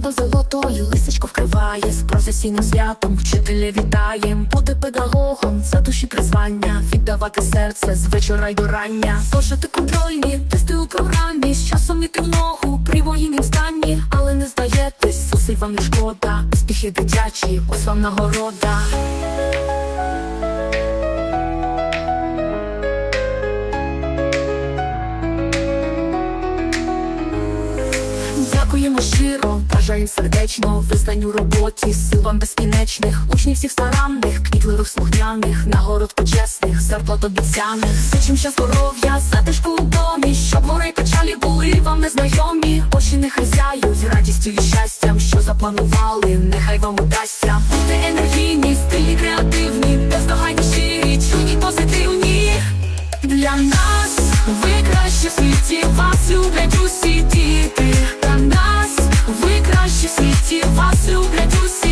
до золотої лисичко вкриває з професійним святом. Вчителя вітаєм, бути педагогом, за душі призвання, віддавати серце з вечора й до рання. Зошити контрольні, тести у програмі, з часом іти в ногу, при воїнім стані, але не здаєтесь, зусиль вам не шкода. Успіхи дитячі, ось вам нагорода. Дякуємо щиро, бажаємо сердечно, визнань у роботі, сил вам безкінечних, учнів всіх старанних, квітливих слухняних, нагород почесних, зарплат обіцяних, за чим ще здоров'я, затишку у домі, щоб мори й печалі були вам незнайомі, очі не зяють, радістю і щастям, що запланували, нехай вам удасться. Будьте енергійні, стильні, креативні, бездоганні щирі, чуйні, позитивні. Для нас ви краще в світі, вас люблять усі діти. Faço fácil, reduzir.